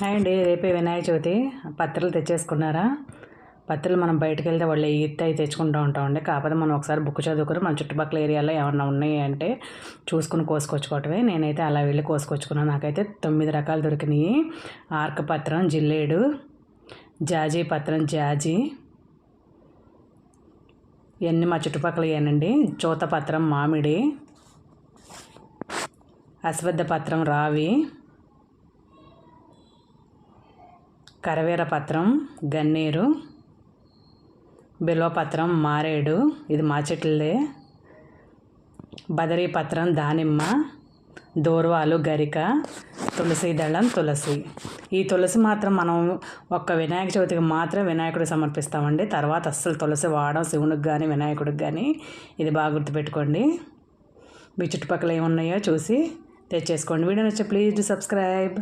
Hi అండి రేపే వినాయక చవితి. పత్రికలు తెచ్చేసుకున్నారా? పత్రికలు మనం బయటకు వెళ్తే వాళ్ళు ఈత్ అయి తెచ్చుకుంటూ ఉంటామండి. కాకపోతే మనం ఒకసారి బుక్ చదువుకుని మన చుట్టుపక్కల ఏరియాలో ఏమన్నా ఉన్నాయి అంటే చూసుకుని కోసుకొచ్చుకోవటమే. నేనైతే అలా వెళ్ళి కోసుకొచ్చుకున్నాను. నాకైతే తొమ్మిది రకాలు దొరికినాయి. ఆర్క పత్రం జిల్లేడు జాజీ పత్రం జాజీ. ఇవన్నీ మా చుట్టుపక్కల ఏనండి చూత పత్రం మామిడి. అశ్వద్ధ పత్రం రావి. కరవేర పత్రం గన్నేరు బిల్వపత్రం మారేడు ఇది మా చెట్లదే. బదరీ పత్రం దానిమ్మ దోర్వాలు గరిక తులసి దళం తులసి. ఈ తులసి మాత్రం మనం ఒక్క వినాయక చవితికి మాత్రం వినాయకుడికి సమర్పిస్తామండి. తర్వాత అస్సలు తులసి వాడడం శివునికి కానీ వినాయకుడికి కానీ ఇది బాగా గుర్తుపెట్టుకోండి. మీ చుట్టుపక్కల ఏమున్నాయో చూసి తెచ్చేసుకోండి. వీడియో నచ్చే ప్లీజ్ సబ్స్క్రైబ్.